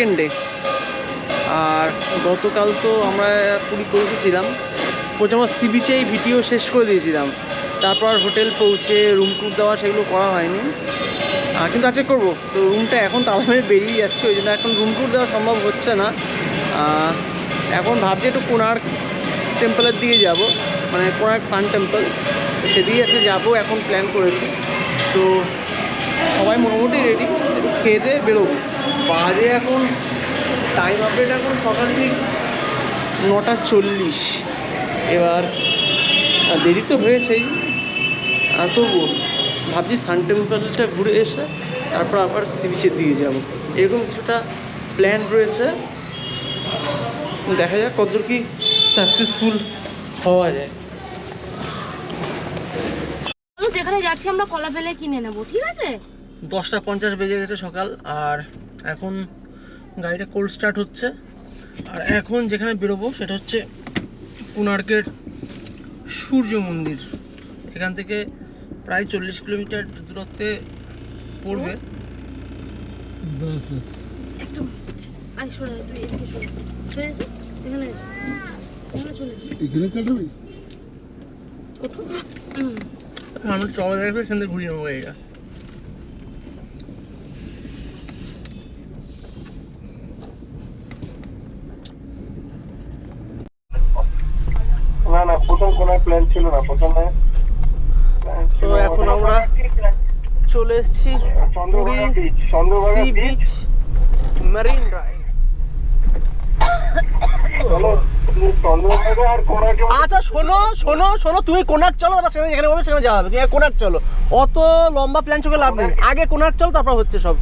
Second day আর গতকাল তো আমরা পুরী পৌঁছেছিলাম। প্রথমে সি বিচেই ভিডিও শেষ করে দিয়েছিলাম। তারপর হোটেল পৌঁছে রুম টুর দেওয়া সেগুলো করা হয়নি। কিন্তু আজকে করব। তো রুমটা এখন মেরে বেরিয়ে যাচ্ছে, ওই জন্য এখন রুম টুর দেওয়া সম্ভব হচ্ছে না। এখন ভাবছি একটু কোনার্ক টেম্পলের দিকে যাব। মানে কোনার্ক সান টেম্পল সেদিকে আজকে যাব, এখন প্ল্যান করেছি। তো সবাই মোটামুটি রেডি একটু খেয়ে দিয়ে বেরোবো। বাজে এখন টাইম আপডেট এখন সকাল ঠিক নটা চল্লিশ। এবার দেরি তো হয়েছেই। আর তবুও ভাবছি সান টেম্পলটা ঘুরে এসে তারপর আবার সি বিচের দিকে যাব। এরকম কিছুটা প্ল্যান রয়েছে। দেখা যাক কতদূর কি সাকসেসফুল হওয়া যায়। যেখানে যাচ্ছি আমরা কলা ফেলে কিনে নেব ঠিক আছে? দশটা পঞ্চাশ বেজে গেছে সকাল আর এখন গাড়িটা কোল্ড স্টার্ট হচ্ছে। আর এখন যেখানে বেরোবো সেটা হচ্ছে কোনার্কের সূর্য মন্দির। এখান থেকে প্রায় চল্লিশ কিলোমিটার দূরত্বে পড়বে। বাস বাস একটু আই সরে তুই এদিকে সরে সরে এসো এখানে এখানে চলে এসো। এখানে কাটাবি? আমরা চলা দেখবে সেখান থেকে ঘুরিয়ে নেব গাড়িটা না না প্রথম কোনো প্ল্যান ছিল না প্রথমে। তো এখন আমরা চলে এসেছি Puri beach sea beach beach marine drive আচ্ছা শোনো শোনো শোনো তুমি চলো তারপর সেখানে যেখানে বলবে সেখানে যাওয়া হবে। তুমি চলো। অত লম্বা প্ল্যান চোখে লাভ নেই। আগে কোনাক চলো তারপর হচ্ছে সব।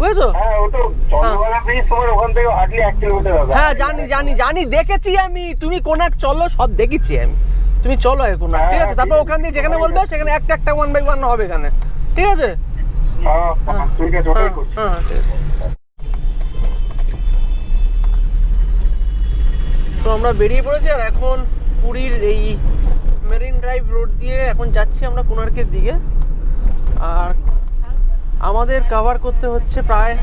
বুঝেছ? হ্যাঁ হবে। হ্যাঁ জানি জানি জানি দেখেছি আমি। তুমি কোনাক চলো সব দেখেছি আমি। তুমি চলো কোনাক ঠিক আছে? তারপর ওখান থেকে যেখানে বলবে সেখানে একটা একটা ওয়ান বাই ওয়ান হবে এখানে। ঠিক আছে? হ্যাঁ হ্যাঁ, হ্যাঁ হ্যাঁ তো আমরা বেরিয়ে পড়েছি আর এখন পুরীর এই মেরিন ড্রাইভ রোড দিয়ে এখন যাচ্ছি আমরা কোনার্কের দিকে। আর আমাদের কাভার করতে হচ্ছে প্রায়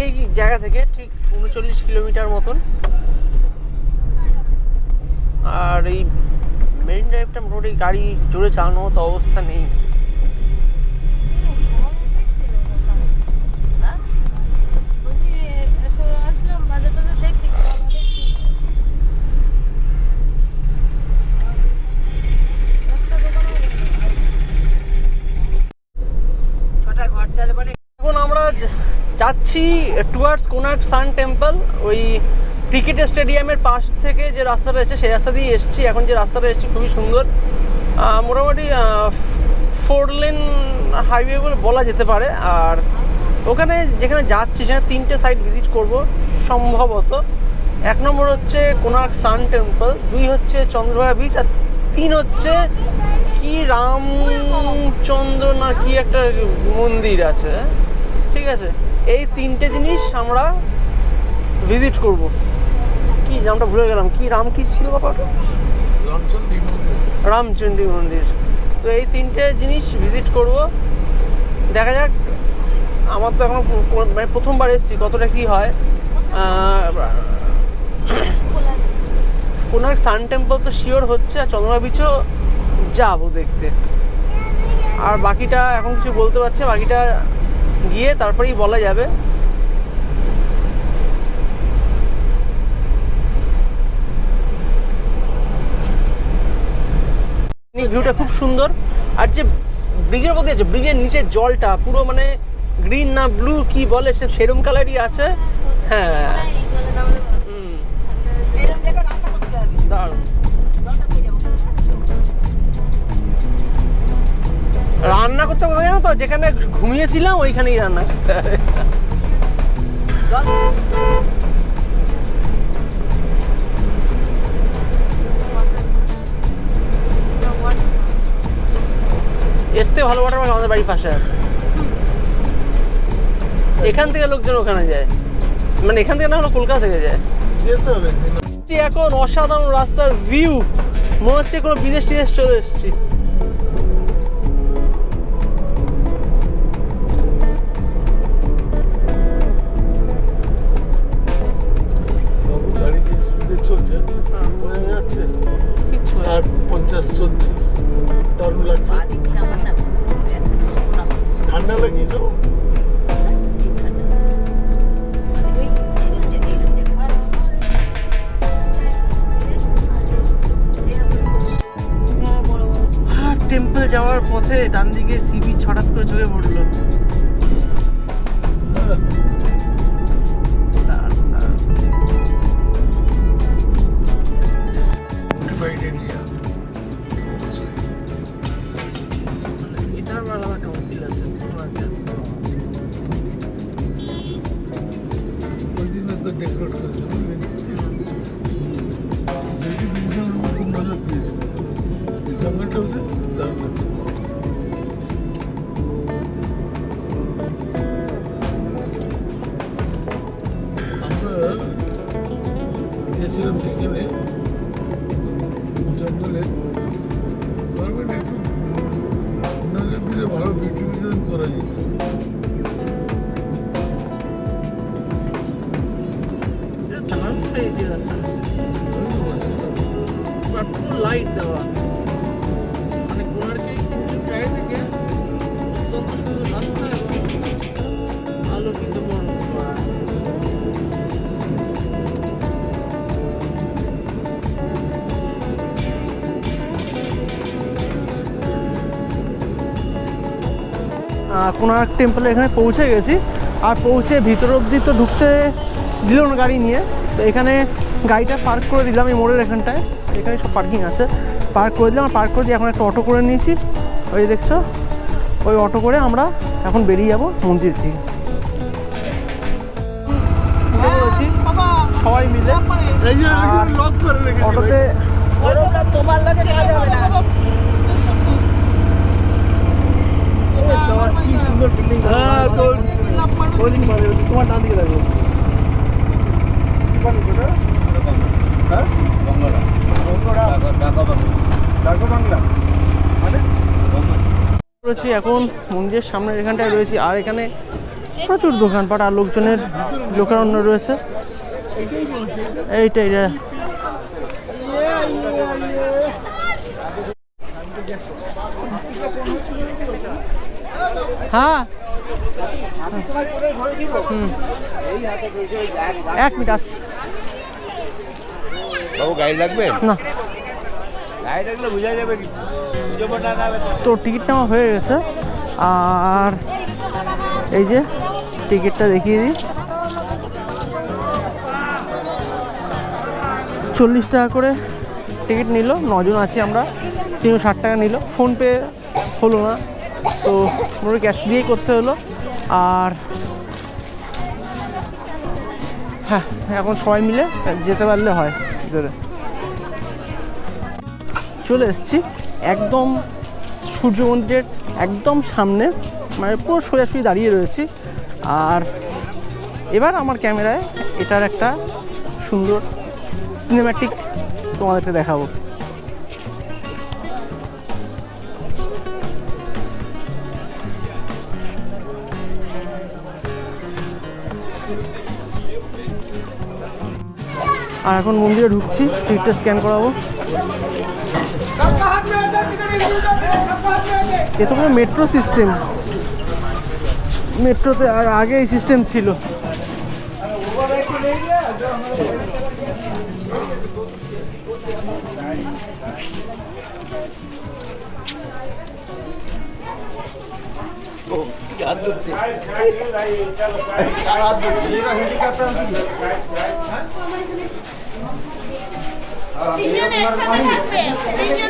এই জায়গা থেকে ঠিক উনচল্লিশ কিলোমিটার মতন। আর এই মেরিন ড্রাইভটা মোটামুটি গাড়ি জোরে চালানো তো অবস্থা নেই বলছি একটু আসলাম বাজার টাজার দেখছি কলা দেখছি একটা দোকানও নেই। এখন আমরা যাচ্ছি টুয়ার্ডস কোনার্ক সান টেম্পল ওই ক্রিকেট স্টেডিয়ামের পাশ থেকে যে রাস্তাটা এসেছে সেই রাস্তা দিয়ে এসেছি। এখন যে রাস্তাটা এসেছি খুবই সুন্দর। মোটামুটি ফোর লেন হাইওয়ে বলে বলা যেতে পারে। আর ওখানে যেখানে যাচ্ছি, সেখানে তিনটে সাইট ভিজিট করব, সম্ভবত। এক নম্বর হচ্ছে কোনার্ক সান টেম্পল দুই হচ্ছে চন্দ্রভাগা বিচ আর তিন হচ্ছে কি রামচন্দ্র না কি একটা মন্দির আছে ঠিক আছে? এই তিনটে জিনিস আমরা ভিজিট করব। কি নামটা ভুলে গেলাম। কি রাম কি ছিল ব্যাপারটা রামচন্দ্র মন্দির। রামচন্ডী মন্দির। তো এই তিনটে জিনিস ভিজিট করব। দেখা যাক আমার তো এখন মানে প্রথমবার এসেছি কতটা কি হয়। কোনার সান টেম্পল তো শিওর হচ্ছে, আর চন্দ্রমা বিচও যাব দেখতে। আর বাকিটা এখন কিছু বলতে পারছে বাকিটা গিয়ে তারপরেই বলা যাবে। ভিউটা খুব সুন্দর, আর যে ব্রিজের মধ্যে আছে ব্রিজের নিচে জলটা, পুরো মানে গ্রিন না ব্লু কি বলে, সে সেরম কালারই আছে। হ্যাঁ। যেখানে ঘুমিয়েছিলাম ওইখানেই রান্না। থেকে ভালো ওয়াটার পার্ক আমাদের বাড়ির পাশে আছে। এখান থেকে লোকজন ওখানে যায়। মানে এখান থেকে না হলো কলকাতা থেকে যায়। যেতে হবে। এখন অসাধারণ রাস্তার ভিউ মনে হচ্ছে কোনো বিদেশ টিদেশ চলে এসেছি। ম্যাচ চলছিস? দারুণ লাগছে। ঠান্ডা লাগিয়েছ? হ্যাঁ, টেম্পল হ্যাঁ, যাওয়ার পথে ডান দিকে সি বিচ করে চোখে পড়ল। ডেকোরেট করেছে কোনারক টেম্পলে এখানে পৌঁছে গেছি। আর পৌঁছে ভিতর অবধি তো ঢুকতে দিল না গাড়ি নিয়ে। তো এখানে গাড়িটা পার্ক করে দিলাম এই মোড়ের এখানটায়। এখানে সব পার্কিং আছে। পার্ক করে দিলাম পার্ক করে দিয়ে এখন একটা অটো করে নিয়েছি। ওই দেখছ? ওই অটো করে আমরা এখন বেরিয়ে যাব মন্দির থেকে। সবাই মিলে। অটোতে হ্যাঁ তো তোমার ডান দিকে হ্যাঁ? ডাকো বাংলা। মানে? রয়েছি এখন মন্দিরের সামনের এখানটায় রয়েছি। আর এখানে প্রচুর দোকানপাট আর লোকজনের লোকারণ্য রয়েছে। এইটা হ্যাঁ। এক মিনিট আসছি। বাবু লাগবে? না। লাগলে বোঝা যাবে তো টিকিট নেওয়া হয়ে গেছে। আর এই যে টিকিটটা দেখিয়ে দিই। চল্লিশ টাকা করে টিকিট নিল। নজন আছি আমরা। তিনশো ষাট টাকা নিল। ফোনপে হলো না। তো পুরো ক্যাশ দিয়েই করতে হলো। আর হ্যাঁ এখন সবাই মিলে যেতে পারলে হয় ভিতরে। চলে এসেছি একদম সূর্য মন্দিরের একদম সামনে মানে পুরো সোজাসুজি দাঁড়িয়ে রয়েছি। আর এবার আমার ক্যামেরায় এটার একটা সুন্দর সিনেম্যাটিক তোমাদেরকে দেখাবো। আর এখন মন্দিরে ঢুকছি, টিকিটটা স্ক্যান করাবো। এ তো মেট্রো সিস্টেম মেট্রোতে আগে এই সিস্টেম ছিল। তিনজন একসাথে থাকবে তিনজন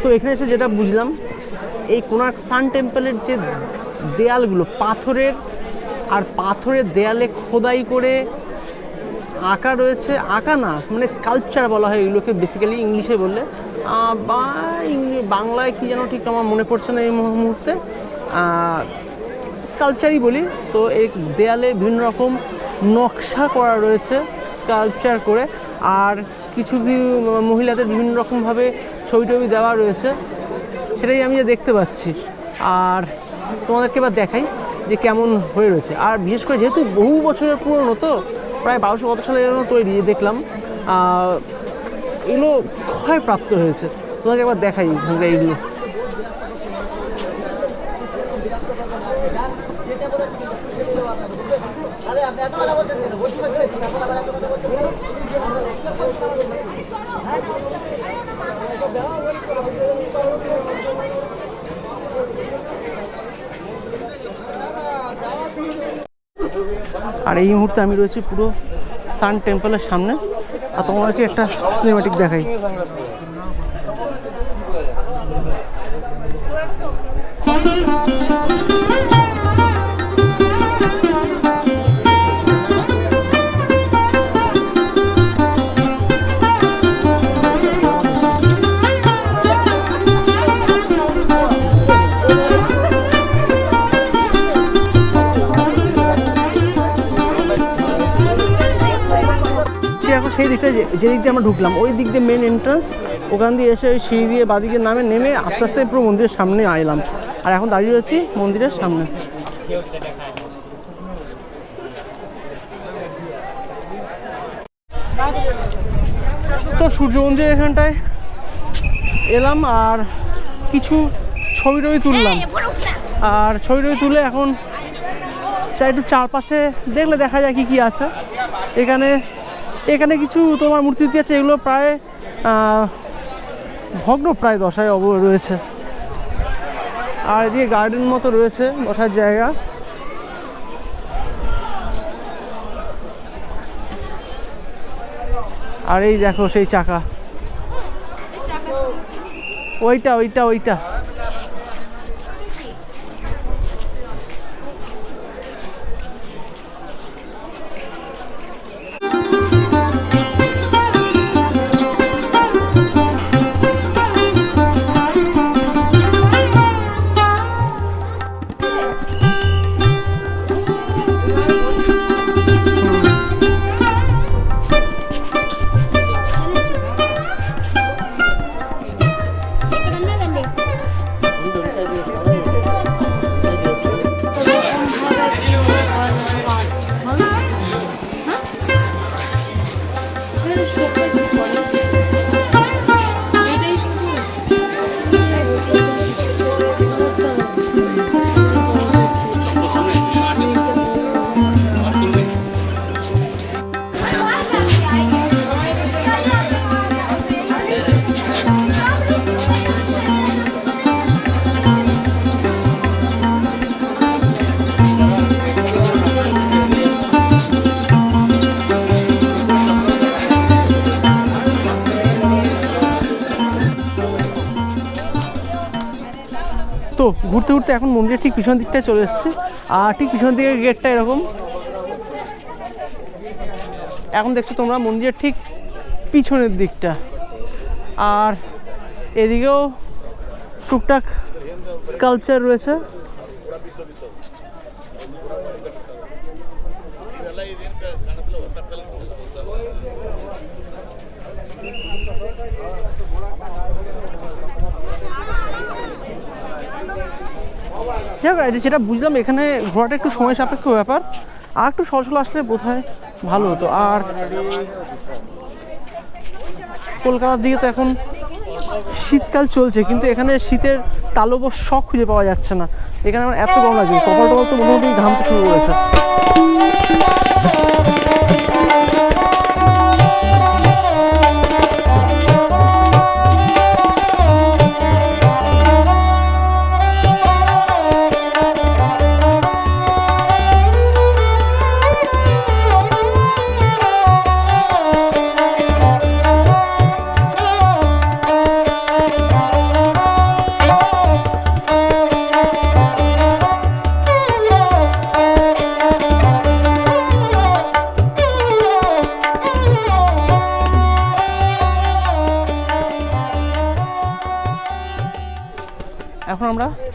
তো এখানে এসে যেটা বুঝলাম, এই কোনার্ক সান টেম্পলের যে দেয়ালগুলো, পাথরের আর পাথরের দেয়ালে খোদাই করে আঁকা রয়েছে, আঁকা না মানে স্কাল্পচার বলা হয় এগুলোকে বেসিক্যালি ইংলিশে বললে। বা বাংলায় কি যেন ঠিক আমার মনে পড়ছে না এই মুহূর্তে। স্কাল্পচারই বলি, তো এই দেয়ালে বিভিন্ন রকম নকশা করা রয়েছে স্কাল্পচার করে। আর কিছু মহিলাদের বিভিন্ন রকমভাবে ছবি টবি দেওয়া রয়েছে, সেটাই আমি দেখতে পাচ্ছি। আর তোমাদেরকে এবার দেখাই যে কেমন হয়ে রয়েছে। আর বিশেষ করে যেহেতু বহু বছরের পুরনো তো, প্রায় বারোশো কত সালে এরকম তৈরি দেখলাম এগুলো ক্ষয়প্রাপ্ত হয়েছে। তোমাকে একবার দেখাই এইগুলো আর এই মুহূর্তে আমি রয়েছি পুরো সান টেম্পলের সামনে। আর তোমাদেরকে একটা সিনেমাটিক দেখাই। দিকটা যে দিক দিয়ে আমরা ঢুকলাম, ওই দিক দিয়ে মেন এন্ট্রান্স ওখান দিয়ে এসে ওই সিঁড়ি দিয়ে বাদিকে নামে, নেমে আস্তে আস্তে পুরো মন্দিরের সামনে আইলাম। আর এখন দাঁড়িয়ে রয়েছি মন্দিরের সামনে। তো সূর্য মন্দির এখানটায় এলাম আর কিছু ছবি টবি তুললাম। আর ছবি টবি তুলে এখন চাই একটু চারপাশে দেখলে দেখা যায় কি কি আছে। এখানে এখানে কিছু তোমার মূর্তি আছে, এগুলো প্রায় ভগ্ন প্রায় দশায় অব রয়েছে। আর এদিকে গার্ডেন মতো রয়েছে, বসার জায়গা। আর এই দেখো সেই চাকা। ওইটা ওইটা ওইটা। এখন মন্দিরের ঠিক পিছন দিকটায় চলে এসেছি। আর ঠিক পিছন দিকে গেটটা এরকম। এখন দেখছ তোমরা মন্দিরের ঠিক পিছনের দিকটা। আর এদিকেও টুকটাক স্কাল্পচার রয়েছে। যাই হোক, এটা যেটা বুঝলাম এখানে ঘোরাটা একটু সময় সাপেক্ষ ব্যাপার। আর একটু সরসল আসলে বোধ হয় ভালো হতো। আর কলকাতার দিকে তো এখন শীতকাল চলছে কিন্তু এখানে শীতের তালব শখ খুঁজে পাওয়া যাচ্ছে না। এখানে আমার এত গরম লাগছে কপাল টপাল তো মোটামুটি ঘামতে শুরু করেছে।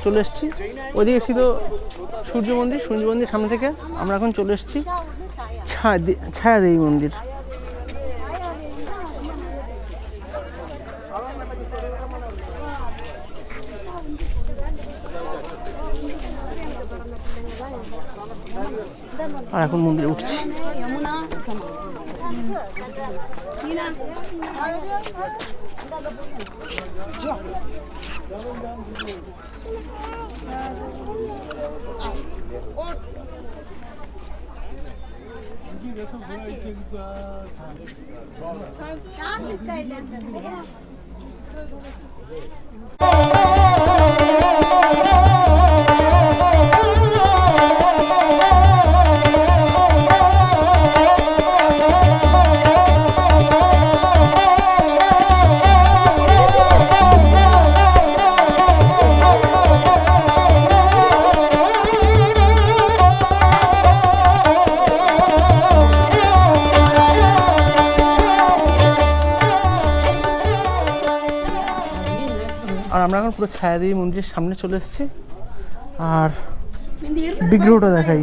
চলে এসেছি। ওদিকে ছিল সূর্য মন্দির সূর্য মন্দির সামনে থেকে আমরা এখন চলে এসেছি। ছায়া ছায়াদেবী মন্দির। আর এখন মন্দিরে উঠছি। আর আমরা পুরো ছায়াদেবী মন্দিরের সামনে চলে এসেছি। আর বিগ্রহটা দেখাই।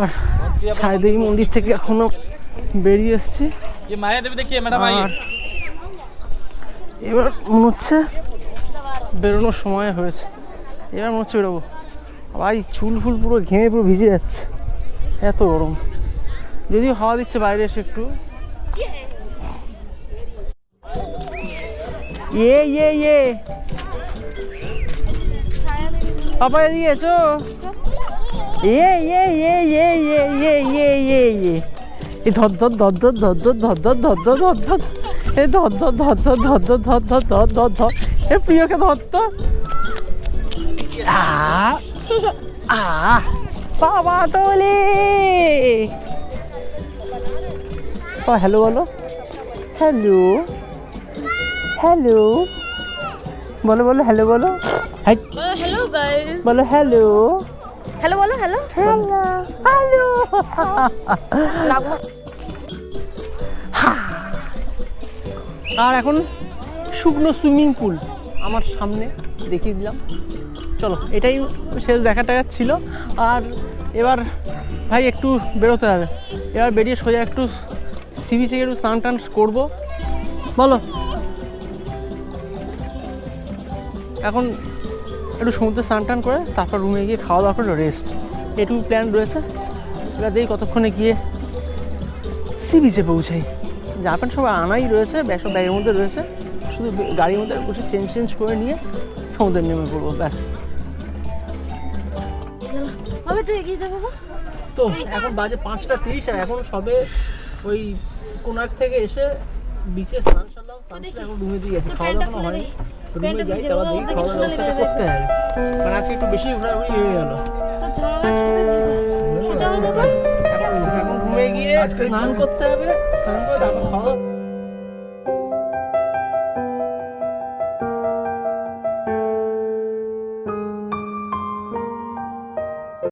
আর ছায়াদেবী মন্দির থেকে এখনও বেরিয়ে এসছি। এবার মনে হচ্ছে বেরোনোর সময় হয়েছে এবার মনে হচ্ছে বেরোবো ভাই চুল ফুল পুরো ঘেমে পুরো ভিজে যাচ্ছে এত গরম যদিও হাওয়া দিচ্ছে বাইরে এসে একটু ইয়ে ইয়ে ইয়ে পাপা এদিকে এসো ইয়ে ইয়ে ইয়ে ইয়ে ইয়ে ইয়ে ইয়ে ইয়ে ইয়ে এই ধর ধর ধর ধর ধর ধর ধর ধর ধর ধর ধর ধর এই ধর ধর ধর ধর ধর ধর ধর ধর ধর ধর ধর এ প্রিয়কে ধর তো। আ আ বাবা তোলে ও হ্যালো বলো। হ্যালো হ্যালো বলো বলো হ্যালো বলো। হ্যালো গাইস বলো হ্যালো হ্যালো বলো হ্যালো হ্যালো হ্যালো আর এখন শুকনো সুইমিং পুল। আমার সামনে দেখিয়ে দিলাম। চলো, এটাই শেষ দেখাটা ছিল। আর এবার ভাই একটু বেরোতে হবে। এবার বেরিয়ে সোজা একটু সি বিচে একটু স্নান টান করব। বলো। এখন একটু সমুদ্রে স্নান টান করে তারপর রুমে গিয়ে খাওয়া দাওয়া করে রেস্ট এটুকু প্ল্যান রয়েছে। এবার দেখি কতক্ষণে গিয়ে সি বিচে পৌঁছাই। জাপান সব আনাই রয়েছে ব্যাগ সব ব্যাগের মধ্যে রয়েছে। শুধু গাড়ির মধ্যে বসে চেঞ্জ চেঞ্জ করে নিয়ে সমুদ্রে নেমে পড়ব ব্যাস। তো এখন বাজে পাঁচটা তিরিশ আর এখন সবে ওই কোনার থেকে এসে বিচে স্নান সারলাম এখন রুমে দিয়ে গেছি। খাওয়া দাওয়া রুমে যাই খাওয়া করতে হবে। কারণ আজকে একটু বেশি ঘোরাঘুরি হয়ে গেল। এখন রুমে গিয়ে স্নান করতে হবে স্নান করে তারপর খাওয়া